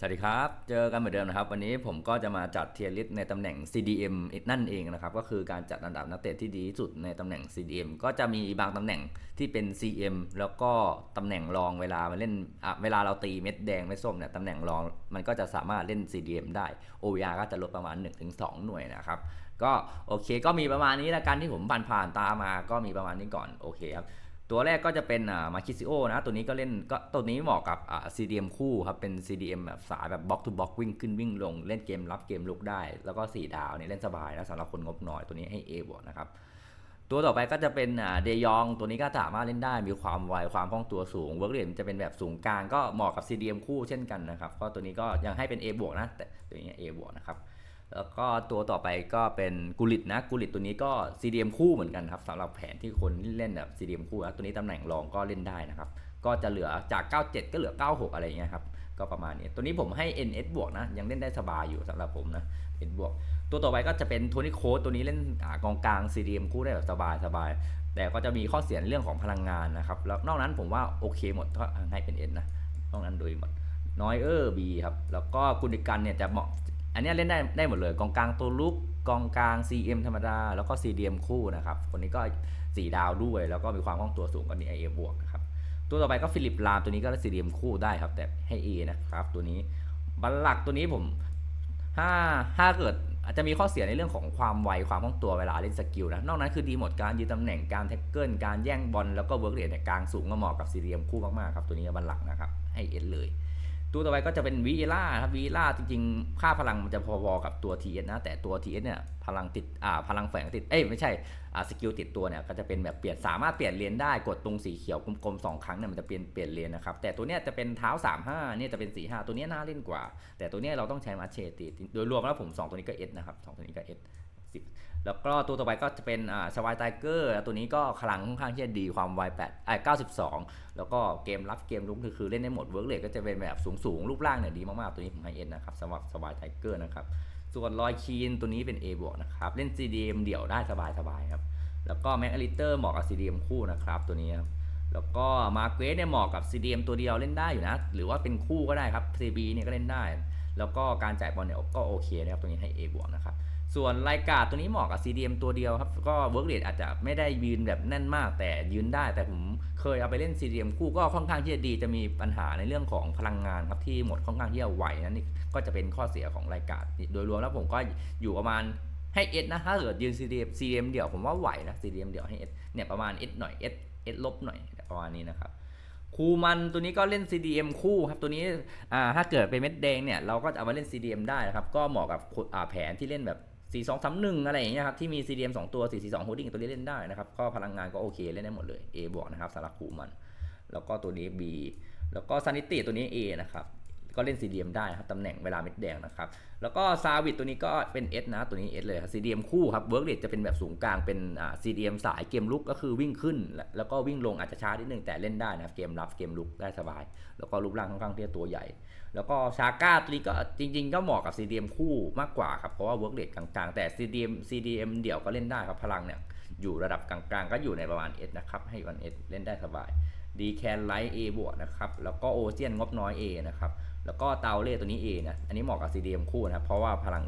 สวัสดีครับ เจอกันเหมือนเดิมนะครับ วันนี้ผมก็จะมาจัดเทียร์ลิสต์ในตำแหน่ง CDM นั่นเองนะครับ ก็คือการจัดอันดับนักเตะที่ดีที่สุดในตำแหน่ง CDM ก็จะมีบางตำแหน่งที่เป็น CM แล้วก็ตำแหน่งรองเวลามาเล่นเวลาเราตีเม็ดแดงเม็ดส้มเนี่ยตำแหน่งรองมันก็จะสามารถเล่น CDM ได้ OVR ก็จะลดประมาณ 1-2 หน่วยนะครับก็โอเค ก็มีประมาณนี้ละกันที่ผมผ่านผ่านตามาก็มีประมาณนี้ก่อนโอเคครับ ตัวแรกก็จะเป็นอ่ามาคิซิโอนะ ตัวนี้ก็เล่นก็ตัวนี้เหมาะกับอ่า CDM คู่ครับ เป็น CDM แบบสายแบบบล็อกทูบล็อกวิ่งขึ้นวิ่งลง เล่นเกมรับเกมลุกได้ แล้วก็ 4 ดาวเนี่ยเล่นสบายนะสำหรับคนงบน้อยตัวนี้ให้ A บวกนะครับ ตัวต่อไปก็จะเป็นอ่าเดยอง ตัวนี้ก็สามารถเล่นได้มีความไวความคล่องตัวสูงเวิร์กเรทจะเป็นแบบสูงกลางก็เหมาะกับ CDM คู่เช่นกันนะครับก็ตัวนี้ก็ยังให้เป็น A บวกนะแต่ตัวนี้ A บวกนะครับ แล้วก็ตัวต่อไปก็เป็นกุลิตนะกุลิตตัวนี้ก็ CDM คู่เหมือนกันครับสำหรับแผนที่คนเล่นแบบ CDM คู่นะตัวนี้ตำแหน่งรองก็เล่นได้นะครับก็จะเหลือจาก 97 ก็เหลือ 96 อะไรอย่างเงี้ยครับก็ประมาณนี้ ตัวนี้ผมให้ NS บวกนะ ยังเล่นได้สบายอยู่สำหรับผมนะ N บวก ตัวต่อไปก็จะเป็นโทนี่โค้ดตัวนี้เล่นอ่ากองกลาง CDM คู่ได้แบบสบายสบายแต่ก็จะมีข้อเสียนเรื่องของพลังงานนะครับแล้วนอกนั้นผมว่าโอเคหมดก็ให้เป็น N นะนอกนั้นโดยหมดน้อยเออร์บีครับแล้วก็กุนิกันเนี่ยจะเหมาะ อันนี้เล่นได้ได้หมดเลยกองกลางตัวลุกกองกลาง CM ธรรมดา แล้วก็ CDM คู่นะครับ คนนี้ก็ 4 ดาวด้วย แล้วก็มีความคล่องตัวสูงกว่านี้ IA บวกนะครับ ตัวต่อไปก็ฟิลิปลามตัวนี้ก็ CDM คู่ได้ครับ แต่ให้ A นะครับ ตัวนี้บัลลักตัวนี้ผมถ้าถ้าเกิดอาจจะมีข้อเสียในเรื่องของความไวความคล่องตัวเวลาเล่นสกิลนะ นอกนั้นคือดีหมดการยืนตำแหน่งการแท็กเกิลการแย่งบอลแล้วก็เวิร์กเรทเนี่ยกลางสูงก็เหมาะกับ CDM คู่มากๆครับตัวนี้บัลลักนะครับให้ S เลย ตัวต่อไปก็จะเป็นวีล่าครับวีล่าจริงๆ ค่าพลังมันจะพอๆกับตัว TS นะ แต่ตัว TS เนี่ยพลังติดอ่าพลังแฝงติด เอ้ยไม่ใช่อ่าสกิลติดตัวเนี่ยก็จะเป็นแบบเปลี่ยนสามารถเปลี่ยนเลนได้กดตรงสีเขียวกลมๆสองครั้งเนี่ยมันจะเปลี่ยนเปลี่ยนเลนนะครับแต่ตัวเนี้ยจะเป็นเท้า 35เนี่ยจะเป็น 45 ตัวเนี้ยน่าเล่นกว่า แต่ตัวเนี้ยเราต้องใช้มาเชติดโดยรวมแล้วผม 2 ตัวนี้ก็ S นะครับสองตัวนี้ก็ S 10 แล้วก็ตัวต่อไปก็จะเป็นอ่าสวายไทเกอร์ตัวนี้ก็พลังค่อนข้างที่จะดีความไว8อ่า92 แล้วก็เกมรับเกมลุกคือคือเล่นได้หมดเวิร์กเลก็จะเป็นแบบสูงๆ รูปร่างเนี่ยดีมากๆ ตัวนี้ผมให้เอ็นนะครับสำหรับสบายไทเกอร์นะครับ ส่วนลอยคีนตัวนี้เป็น A บวกนะครับ เล่น CDM เดี่ยวได้สบายๆครับ แล้วก็แม็กอลิเตอร์เหมาะกับ CDM คู่นะครับตัวนี้ครับแล้วก็มาเกรสเนี่ยเหมาะกับ CDM ตัวเดียวเล่นได้อยู่นะ หรือว่าเป็นคู่ก็ได้ครับ CB เนี่ยก็เล่นได้ แล้วก็การจ่ายบอลเนี่ยก็โอเคนะครับตัวนี้ให้ A บวกนะครับ ส่วนรายการตัวนี้เหมาะกับ CDM ตัวเดียวครับ ก็เวิร์กเรทอาจจะไม่ได้ยืนแบบแน่นมาก แต่ยืนได้ แต่ผมเคยเอาไปเล่น CDM คู่ก็ค่อนข้างที่จะดี จะมีปัญหาในเรื่องของพลังงานครับที่หมดค่อนข้างที่จะไหวนะนี่ก็จะเป็นข้อเสียของรายการโดยรวมแล้วผมก็อยู่ประมาณให้ S นะ ถ้าเกิดยืน CDM CDM เดี่ยวผมว่าไหวนะ CDM เดี่ยวให้ S เนี่ยประมาณ S หน่อย S S ลบหน่อยประมาณนี้นะครับคูมันตัวนี้ก็เล่น CDM คู่ครับตัวนี้อ่าถ้าเกิดเป็นเม็ดแดงเนี่ยเราก็จะเอามาเล่น CDM ได้นะครับก็เหมาะกับอ่าแผนที่เล่นแบบ สี่สองสามหนึ่งอะไรอย่างเงี้ยครับที่มี CDM 2 ตัว 4 4 2 holding ตัวนี้เล่นได้นะครับ ก็พลังงานก็โอเคเล่นได้หมดเลย A บวกนะครับสำหรับคูมัน แล้วก็ตัวนี้ B แล้วก็ซันิตี้ตัวนี้ A นะครับ ก็เล่น CDM ได้ครับตำแหน่งเวลาเม็ดแดงนะครับแล้วก็ซาวิตตัวนี้ก็เป็น S นะตัวนี้ S เลยครับ CDM คู่ครับเวิร์กเรทจะเป็นแบบสูงกลางเป็นอ่า CDM สายเกมลุกก็คือวิ่งขึ้นแล้วแล้วก็วิ่งลงอาจจะช้านิดนึงแต่เล่นได้นะครับเกมรับเกมลุกได้สบาย แล้วก็รูปร่างค่อนข้างที่จะตัวใหญ่ แล้วก็ชาก้าตัวนี้ก็จริง ๆ ก็เหมาะกับ CDM คู่มากกว่าครับเพราะว่าเวิร์กเรทกลางๆแต่ CDM CDM เดี่ยวก็เล่นได้ครับพลังเนี่ย อยู่ระดับกลางๆ ก็อยู่ในประมาณ S นะครับ ให้วัน S เล่นได้สบายดีแคนไลท์ A บวกนะครับ แล้วก็โอเซียนงบน้อย A นะครับ แล้วก็เตาเล่ตัวนี้ A นะ อันนี้เหมาะกับ CDM คู่นะครับเพราะว่าพลัง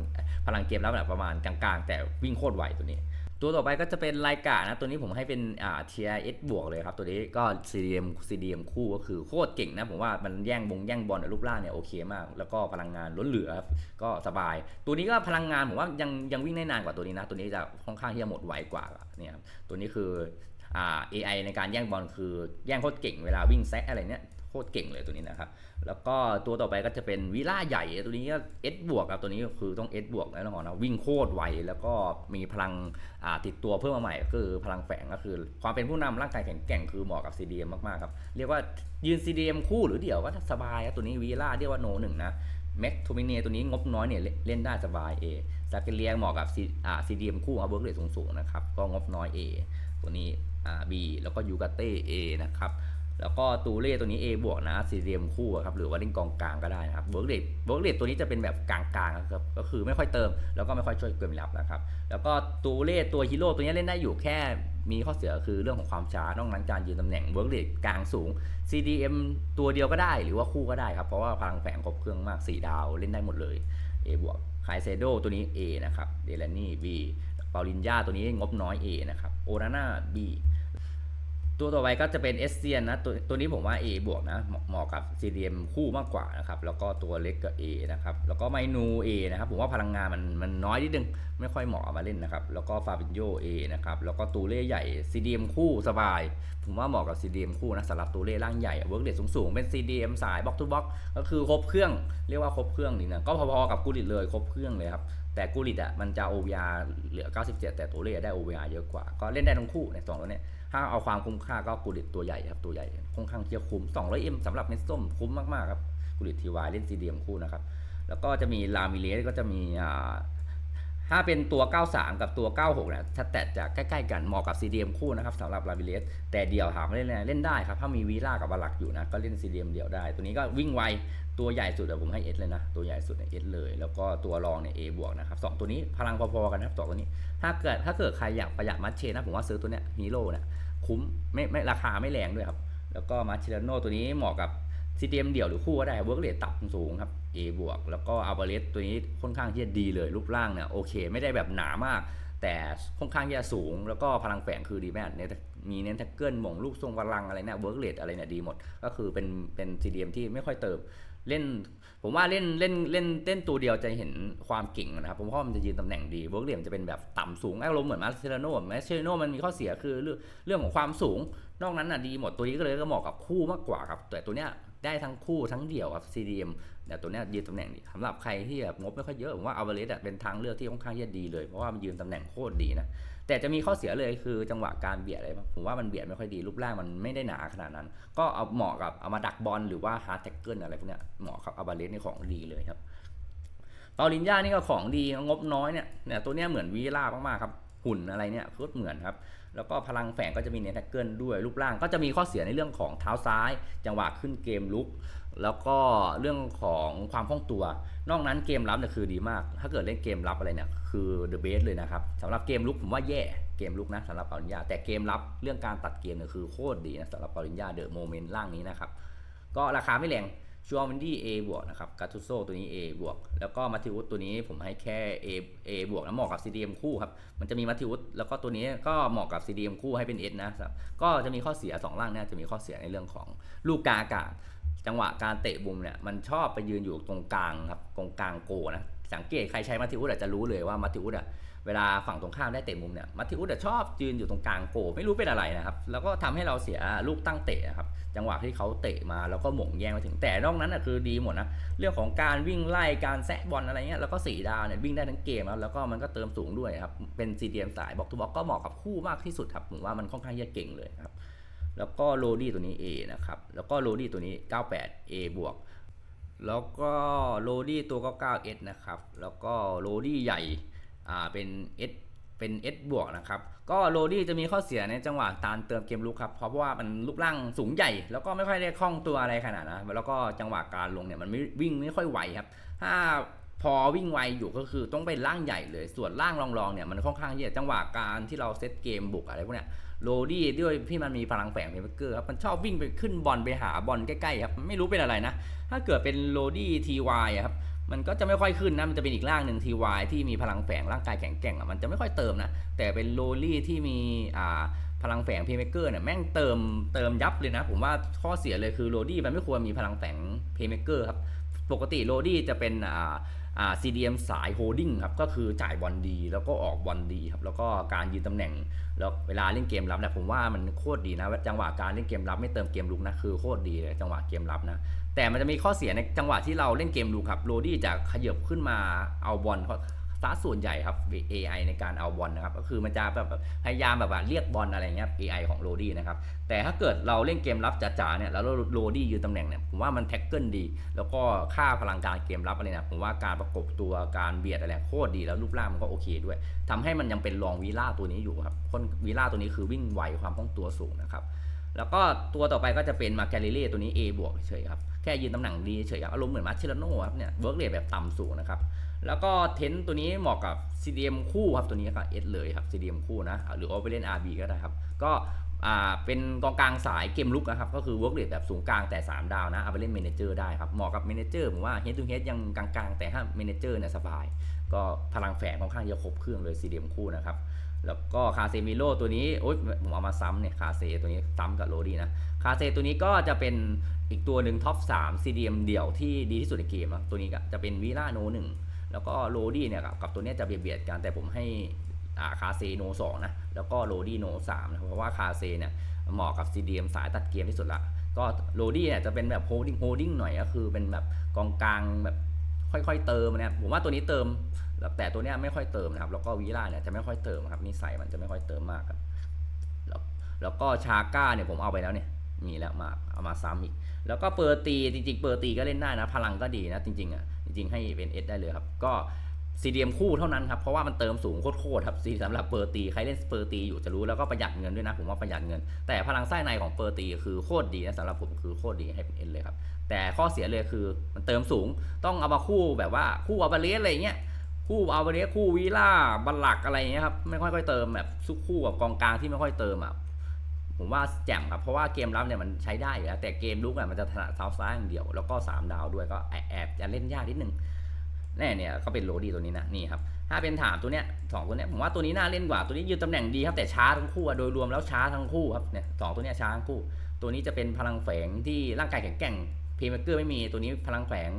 พลังเกมรับแบบประมาณกลางๆ แต่วิ่งโคตรไวตัวนี้ ตัวต่อไปก็จะเป็นรายกานะ ตัวนี้ผมให้เป็นอ่า TIS บวกเลยครับ ตัวนี้ก็ CDM CDM คู่ก็คือโคตรเก่งนะ ผมว่ามันแย่งบงแย่งบอลรูปร่างเนี่ยโอเคมาก แล้วก็พลังงานล้นเหลือก็สบาย ตัวนี้ก็พลังงานผมว่ายังยังวิ่งได้นานกว่าตัวนี้นะ ตัวนี้จะค่อนข้างที่จะหมดไวกว่าเนี่ยตัวนี้คืออ่า AI ในการแย่งบอลคือแย่งโคตรเก่งเวลาวิ่งแซะอะไรเนี่ย โคตรเก่งเลยตัวนี้นะครับ แล้วก็ตัวต่อไปก็จะเป็นวิล่าใหญ่ตัวนี้ก็ S บวกครับตัวนี้ก็คือต้อง S บวกแน่นอนนะวิ่งโคตรไวแล้วก็มีพลังติดตัวเพิ่มมาใหม่ก็คือพลังแฝงก็คือ ความเป็นผู้นำร่างกายแข็งแกร่งคือเหมาะกับ CDM มากๆครับ เรียกว่ายืน CDM คู่หรือเดี่ยวก็สบายครับตัวนี้วิล่าเรียกว่าโนหนึ่งนะแม็กทูมิเนตัวนี้งบน้อยเนี่ยเล่นได้สบาย A ซาเกเลียเหมาะกับ C อ่า CDM คู่เอาเวิร์กเรทสูงๆนะครับ ก็งบน้อย A ตัวนี้อ่า B แล้วก็ยูกาเต้ A นะครับ แล้วก็ตูเล่ตัวนี้ A บวกนะซีเรียมคู่ครับหรือว่าเล่นกองกลางก็ได้นะครับเวิร์กเรทเวิร์กเรทตัวนี้จะเป็นแบบกลางๆครับก็คือไม่ค่อยเติม แล้วก็ไม่ค่อยช่วยเกมรับนะครับแล้วก็ตูเล่ตัวฮีโร่ตัวนี้เล่นได้อยู่แค่มีข้อเสียคือเรื่องของความช้านอกนั้นการยืนตำแหน่งเวิร์กเรทกลางสูง CDM ตัวเดียวก็ได้หรือว่าคู่ก็ได้ครับเพราะว่าพลังแฝงครบเครื่องมาก 4 ดาวเล่นได้หมดเลย A บวกไคเซโดตัวนี้ A นะครับเดลานี่ B ปาลินยาตัวนี้งบน้อย A นะครับโอนาน่า B ตัวต่อไปก็จะเป็นเอสเซียนนะตัวตัวนี้ผมว่า A บวกนะเหมาะเหมาะกับ CDM คู่มากกว่านะครับแล้วก็ตัวเล็กกับ A นะครับแล้วก็ไมนู A นะครับผมว่าพลังงานมันมันน้อยนิดนึงไม่ค่อยเหมาะมาเล่นนะครับแล้วก็ฟาบินโย A นะครับแล้วก็ตูเล่ใหญ่ CDM คู่สบาย ผมว่าเหมาะกับ CDM คู่นะสำหรับตูเล่ร่างใหญ่เวิร์กเดทสูงๆเป็น CDM สายบล็อกทูบล็อกก็คือครบเครื่องเรียกว่าครบเครื่องนี่นะก็พอๆกับกูริตเลยครบเครื่องเลยครับแต่กูริตอะมันจะ OVR เหลือ 97 แต่ตูเล่ได้ OVR เยอะกว่า ก็เล่นได้ทั้งคู่ในสองตัวเนี้ย ถ้าเอาความคุ้มค่าก็กูริตตัวใหญ่ครับตัวใหญ่ค่อนข้างที่จะคุ้ม 200M สำหรับเม็ดส้มคุ้มมากๆครับกูริตทีวายเล่นซีเดียมคู่นะครับแล้วก็จะมีลามิเลสก็จะมีอ่า ถ้าเป็นตัว 93 กับตัว 96เนี่ยถ้าแตะจะใกล้ๆกันเหมาะกับ CDM คู่นะครับสำหรับลามิเลสแต่เดี่ยวถามเล่นเล่นได้ครับ ถ้ามีวีล่ากับบาลักอยู่นะ ก็เล่น CDM เดี่ยวได้ ตัวนี้ก็วิ่งไว ตัวใหญ่สุดเดี๋ยวผมให้ S เลยนะ ตัวใหญ่สุดใน S เลย แล้วก็ตัวรองเนี่ย A บวกนะครับสองตัวนี้พลังพอๆกันนะครับสองตัวนี้ ถ้าเกิดถ้าเกิดใครอยากประหยัดมัดเชนนะผมว่าซื้อตัวเนี้ยฮีโร่เนี่ยคุ้มไม่ไม่ราคาไม่แรงด้วยครับแล้วก็มาเชลโนตัวนี้เหมาะกับ CDM เดี่ยวหรือคู่ก็ได้เวิร์กเรทต่ำสูงครับ A บวกแล้วก็อัลเบเลสตัวนี้ค่อนข้างที่จะดีเลยรูปร่างเนี่ยโอเค ไม่ได้แบบหนามาก แต่ค่อนข้างที่จะสูง แล้วก็พลังแฝงคือดีแม่เนี่ยมีเน้นท็กเกิลหม่งลูกทรงพลังอะไรเนี่ยเวิร์กเรทอะไรเนี่ยดีหมด ก็คือเป็นเป็น CDM ที่ไม่ค่อยเติมเล่น ผมว่าเล่นเล่นเล่นเล่นตัวเดียวจะเห็นความเก่งนะครับผมว่ามันจะยืนตำแหน่งดีเวิร์กเรียมจะเป็นแบบต่ำสูงอารมณ์เหมือนมาเซเลโน่มาเซเลโน่มันมีข้อเสียคือเรื่องเรื่องของความสูง นอกนั้นน่ะดีหมดตัวนี้ก็เลยก็เหมาะกับคู่มากกว่าครับ แต่ตัวเนี้ย ได้ทั้งคู่ทั้งเดี่ยวครับ CDM เนี่ตัวนี้ยืนตำแหน่งสำหรับใครที่แบบงบไม่ค่อยเยอะผมว่าอเวเลสเป็นทางเลือกที่ค่อนข้างจะดีเลยเพราะว่ามันยืนตำแหน่งโคตรดีนะแต่จะมีข้อเสียเลยคือจังหวะการเบียดอะไรผมว่ามันเบียดไม่ค่อยดีรูปร่างมันไม่ได้หนาขนาดนั้น ก็เอาเหมาะกับเอามาดักบอลหรือว่าฮาร์ดแท็กเกิลอะไรพวกนี้เหมาะกับอัลบเลสนี่ของดีเลยครับตอรินย่านี่ก็ของดีงบน้อยเนี่ยเนี่ยตัวเนี้ยเหมือนวีล่ามากๆครับหุ่นอะไรเนี่ยโคตรเหมือนครับ แล้วก็พลังแฝงก็จะมีเนตแท็กเกิลด้วยรูปร่างก็จะมีข้อเสียในเรื่องของเท้าซ้าย จังหวะขึ้นเกมลุก แล้วก็เรื่องของความคล่องตัว นอกนั้นเกมรับเนี่ยคือดีมาก ถ้าเกิดเล่นเกมรับอะไรเนี่ยคือ the best เลยนะครับสำหรับเกมลุกผมว่าแย่เกมลุกนะสำหรับปริญญาแต่เกมรับเรื่องการตัดเกมเนี่ยคือโคตรดีนะสำหรับปริญญาเดอะโมเมนต์ล่างนี้นะครับก็ราคาไม่แรง ชัวร์มันดี้ A บวกนะครับกาตูโซตัวนี้ A บวก แล้วก็มัติวุฒตัวนี้ผมให้แค่ A A บวกนะเหมาะกับ CDM คู่ครับ มันจะมีมัติวุฒแล้วก็ตัวนี้ก็เหมาะกับ CDM คู่ให้เป็น S นะครับ ก็จะมีข้อเสีย 2 ล่างเนี่ยจะมีข้อเสียในเรื่องของลูกกาอากาศ จังหวะการเตะบุมเนี่ยมันชอบไปยืนอยู่ตรงกลางครับตรงกลางโกนะ สังเกตใครใช้มัติวุฒอาจจะรู้เลยว่ามัติวุฒอะ เวลาฝั่งตรงข้ามได้เตะมุมเนี่ยมัติวุฒชอบยืนอยู่ตรงกลางโกไม่รู้เป็นอะไรนะครับ แล้วก็ทำให้เราเสียลูกตั้งเตะครับ จังหวะที่เขาเตะมาแล้วก็หม่งแย่งมาถึงแต่นอกนั้นอะคือดีหมดนะ เรื่องของการวิ่งไล่การแซะบอลอะไรเงี้ย แล้วก็สีดาวเนี่ยวิ่งได้ทั้งเกมแล้วแล้วก็มันก็เติมสูงด้วยครับ เป็น CDM สายบอกทูบอกก็เหมาะกับคู่มากที่สุดครับผมว่ามันค่อนข้างจะเก่งเลยครับ แล้วก็โรดี้ตัวนี้ A นะครับ แล้วก็โรดี้ตัวนี้ 98 A บวก แล้วก็โรดี้ตัว99 S นะครับ แล้วก็โรดี้ใหญ่ เป็น S เป็น S บวกนะครับ ก็โรดี้จะมีข้อเสียในจังหวะการเติมเกมลุกครับ เพราะว่ามันรูปร่างสูงใหญ่ แล้วก็ไม่ค่อยได้คล่องตัวอะไรขนาดนะ แล้วก็จังหวะการลงเนี่ยมันไม่วิ่งไม่ค่อยไวครับ ถ้าพอวิ่งไวอยู่ก็คือต้องเป็นร่างใหญ่เลย ส่วนร่างรองๆเนี่ยมันค่อนข้างที่จะจังหวะการที่เราเซตเกมบุกอะไรพวกเนี้ยโรดี้ด้วยที่มันมีพลังแฝงเพเปเกอร์ครับ มันชอบวิ่งไปขึ้นบอลไปหาบอลใกล้ๆครับ ไม่รู้เป็นอะไรนะ ถ้าเกิดเป็นโรดี้ทีวายครับ มันก็จะไม่ค่อยขึ้นนะ มันจะเป็นอีกร่างหนึ่งทีวายที่มีพลังแฝงร่างกายแข็งแกร่งอะ มันจะไม่ค่อยเติมนะ แต่เป็นโรลี่ที่มีอ่าพลังแฝงเพย์เมเกอร์เนี่ยแม่งเติมเติมยับเลยนะ ผมว่าข้อเสียเลยคือโรดี้มันไม่ควรมีพลังแฝงเพย์เมเกอร์ครับ ปกติโรดี้จะเป็นอ่า CDM สายโฮดดิ้งครับก็คือจ่ายบอลดีแล้วก็ออกบอลดีครับแล้วก็การยืนตำแหน่ง แล้วเวลาเล่นเกมรับเนี่ยผมว่ามันโคตรดีนะจังหวะการเล่นเกมรับไม่เติมเกมลุกนะคือโคตรดีเลยจังหวะเกมรับนะแต่มันจะมีข้อเสียในจังหวะที่เราเล่นเกมลุกครับโรดี้จะขยับขึ้นมาเอาบอล ซะส่วนใหญ่ครับ AI ในการเอาบอลนะครับก็คือมันจะแบบพยายามแบบว่าเรียกบอลอะไรเงี้ย AI ของโรดี้นะครับแต่ถ้าเกิดเราเล่นเกมรับจ๋าๆเนี่ยแล้วโรดี้ยืนตำแหน่งเนี่ยผมว่ามันแท็กเกิลดี แล้วก็ค่าพลังการเกมรับอะไรเนี่ยผมว่าการประกบตัวการเบียดอะไรโคตรดีแล้วรูปร่างมันก็โอเคด้วยทำให้มันยังเป็นรองวีล่าตัวนี้อยู่ครับคนวีล่าตัวนี้คือวิ่งไวความคล่องตัวสูงนะครับแล้วก็ตัวต่อไปก็จะเป็นมาแกลิเล่ตัวนี้ A บวกเฉยครับ แค่ยืนตำแหน่งดีเฉยครับ อารมณ์เหมือนมาเชลโน่ครับเนี่ยเวิร์กเรทแบบต่ำสูงนะครับ แล้วก็เทนตัวนี้เหมาะกับ CDM คู่ครับตัวนี้ก็ S เลยครับ CDM คู่นะหรือเอาไปเล่น RB ก็ได้ครับ ก็อ่าเป็นกองกลางสายเกมลุกนะครับ ก็คือเวิร์กเรทแบบสูงกลางแต่ 3 ดาวนะ เอาไปเล่นเมนเจอร์ได้ครับ เหมาะกับเมนเจอร์ผมว่า Head to Head ยังกลางๆ แต่ถ้าเมนเจอร์เนี่ยสบาย ก็พลังแฝงค่อนข้างจะครบเครื่องเลย CDM คู่นะครับ แล้วก็คาเซมิโลตัวนี้โอ๊ยผมเอามาซ้ำเนี่ยคาเซตัวนี้ซ้ำกับโรดี้นะ คาเซตัวนี้ก็จะเป็นอีกตัวหนึ่งท็อป3 CDM เดี่ยวที่ดีที่สุดในเกมอะตัวนี้ก็จะเป็นวีล่าโนหนึ่ง แล้วก็โรดี้เนี่ยกับกับตัวเนี้ยจะเบียดๆกันแต่ผมให้อ่าคาเซโนสองนะแล้วก็โรดี้โนสามนะเพราะว่าคาเซเนี่ยเหมาะกับ CDM สายตัดเกมที่สุดละก็โรดี้เนี่ยจะเป็นแบบโฮดิ้งโฮดิ้งหน่อยก็คือเป็นแบบกองกลางแบบค่อยๆเติมนะครับผมว่าตัวนี้เติม แต่ตัวเนี้ยไม่ค่อยเติมนะครับแล้วก็วีล่าเนี่ยจะไม่ค่อยเติมครับนิสัยมันจะไม่ค่อยเติมมากครับแล้วแล้วก็ชาก้าเนี่ยผมเอาไปแล้วเนี่ยมีแล้วมาเอามาซ้ำอีก แล้วก็เปอร์ตีจริงๆเปอร์ตีก็เล่นได้นะ พลังก็ดีนะจริงๆอะ จริงๆ ให้เป็นเอสได้เลยครับ ก็ซีดีมคู่เท่านั้นครับ เพราะว่ามันเติมสูงโคตรๆครับซีสำหรับเปอร์ตี ใครเล่นเปอร์ตีอยู่จะรู้แล้วก็ประหยัดเงินด้วยนะ ผมว่าประหยัดเงิน แต่พลังไส้ในของเปอร์ตีคือโคตรดีนะสำหรับผมคือโคตรดีให้เป็นเอสเลยครับ แต่ข้อเสียเลยคือมันเติมสูงต้องเอามาคู่แบบว่าคู่อัลบาเลสอะไรเงี้ยคู่อาไปเนี้ยคู่วีล่าบัลลักอะไรเงี้ยครับไม่ค่อยค่อยเติมแบบซุกคู่กับกองกลางที่ไม่ค่อยเติมอะ ผมว่าแจ่มครับ เพราะว่าเกมรับเนี่ยมันใช้ได้อยู่แล้ว แต่เกมลุกอะมันจะถนัดเท้าซ้ายอย่างเดียว แล้วก็ 3 ดาวด้วยก็แอบแอบจะเล่นยากนิดนึงแน่เนี่ยก็เป็นโรดีตัวนี้นะนี่ครับถ้าเป็นถามตัวเนี้ยสองตัวเนี้ยผมว่าตัวนี้น่าเล่นกว่าตัวนี้ยืนตำแหน่งดีครับแต่ช้าทั้งคู่โดยรวมแล้วช้าทั้งคู่ครับเนี่ยสองตัวเนี้ยช้าทั้งคู่ ตัวนี้จะเป็นพลังแฝงที่ร่างกายแข็งแกร่งเพย์เมเกอร์ไม่มีตัวนี้พลังแฝง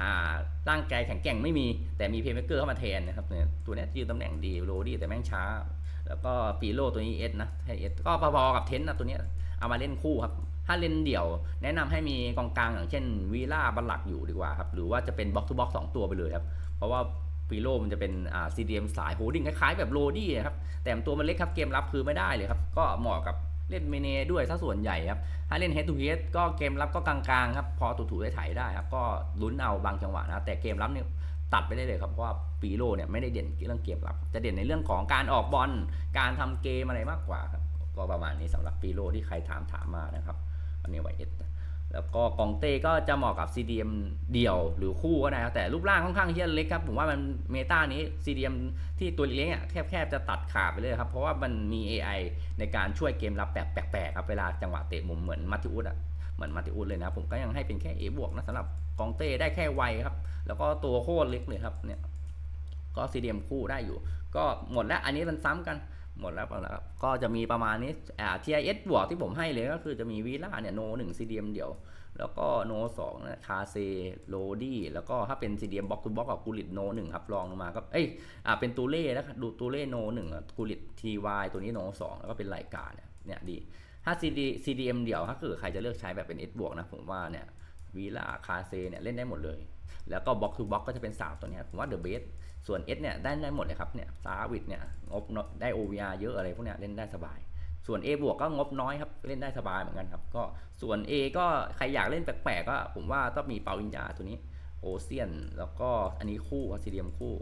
อ่าร่างกายแข็งแกร่งไม่มี แต่มีเพย์เมเกอร์เข้ามาแทนนะครับเนี่ยตัวเนี้ยยืนตำแหน่งดีโรดี้แต่แม่งช้า แล้วก็ปีโลตัวนี้เอสนะให้เอสก็พอๆกับเทนนะตัวเนี้ยเอามาเล่นคู่ครับ ถ้าเล่นเดี่ยว แนะนำให้มีกองกลางอย่างเช่นวีล่าบัลลักอยู่ดีกว่าครับ หรือว่าจะเป็นบล็อกทูบ็อกสองตัวไปเลยครับ เพราะว่าปีโลมันจะเป็นอ่าซีดีเอ็มสายโฮดิ้งคล้ายๆแบบโรดี้ครับ แต่ตัวมันเล็กครับ เกมรับคือไม่ได้เลยครับ ก็เหมาะกับเล่นเมเนด้วยซะส่วนใหญ่ครับ ถ้าเล่น head to head ก็เกมรับก็กลางๆครับ พอถูๆได้ถ่ายได้ครับ ก็ลุ้นเอาบางจังหวะนะ แต่เกมรับเนี่ย ตัดไปได้เลยครับเพราะว่าปีโลเนี่ยไม่ได้เด่นเรื่องเกมรับจะเด่นในเรื่องของการออกบอลการทำเกมอะไรมากกว่าครับก็ประมาณนี้สำหรับปีโลที่ใครถามถามมานะครับอันนี้ไวเอสแล้วก็กองเต้ก็จะเหมาะกับ CDM เดี่ยวหรือคู่ก็ได้ครับแต่รูปร่างค่อนข้างที่จะเล็กครับผมว่ามันเมตานี้ CDM ที่ตัวเล็กๆอะแคบๆจะตัดขาดไปเลยครับ เพราะว่ามันมี AI ในการช่วยเกมรับแบบแปลกๆครับเวลาจังหวะเตะมุมเหมือนมัติอุสอะเหมือนมัตติอุสเลยนะผมก็ยังให้เป็นแค่ A บวกนะสำหรับ กองเต้ได้แค่ไวครับ แล้วก็ตัวโคตรเล็กเลยครับเนี่ยก็ CDM คู่ได้อยู่ ก็หมดแล้วอันนี้มันซ้ำกันหมดแล้วนะครับก็จะมีประมาณนี้อ่า TIS บวกที่ผมให้เลยก็คือจะมีวีล่าเนี่ยโนหนึ่ง CDM เดียว แล้วก็โนสองนะคาเซโรดี้แล้วก็ถ้าเป็น CDM บล็อกคูบล็อกกับกูริตโนหนึ่งครับลองลงมาก็เอ้ยอ่าเป็นตูเล่แล้วดูตูเล่โนหนึ่งกูริตทีวตัวนี้โนสองแล้วก็เป็นรายการเนี่ยเนี่ยดีถ้า CD CDM เดี่ยวถ้าเกิดใครจะเลือกใช้แบบเป็น S บวกนะผมว่าเนี่ย วีล่าคาเซเนี่ยเล่นได้หมดเลย แล้วก็บล็อกทูบล็อกก็จะเป็น 3 ตัวเนี้ยผมว่าเดอะเบสส่วน S เนี่ยได้ได้หมดเลยครับเนี่ยซาวิดเนี่ยงบน้อยได้ OVR เยอะอะไรพวกเนี้ยเล่นได้สบาย ส่วน A บวกก็งบน้อยครับเล่นได้สบายเหมือนกันครับก็ส่วน A ก็ใครอยากเล่นแปลกๆก็ผมว่าต้องมีเปาวินยาตัวนี้โอเซียน แล้วก็อันนี้คู่ครับซีเรียมคู่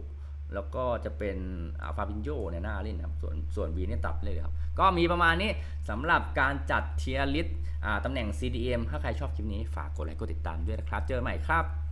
แล้วก็จะเป็นอาฟาบินโยเนี่ยน่าเล่นครับ ส่วนส่วน B เนี่ยตัดเลยครับ ก็มีประมาณนี้สำหรับการจัดเทียร์ลิสต์ตำแหน่ง CDM ถ้าใครชอบคลิปนี้ฝากกดไลค์กดติดตามด้วยนะครับ เจอกันใหม่ครับ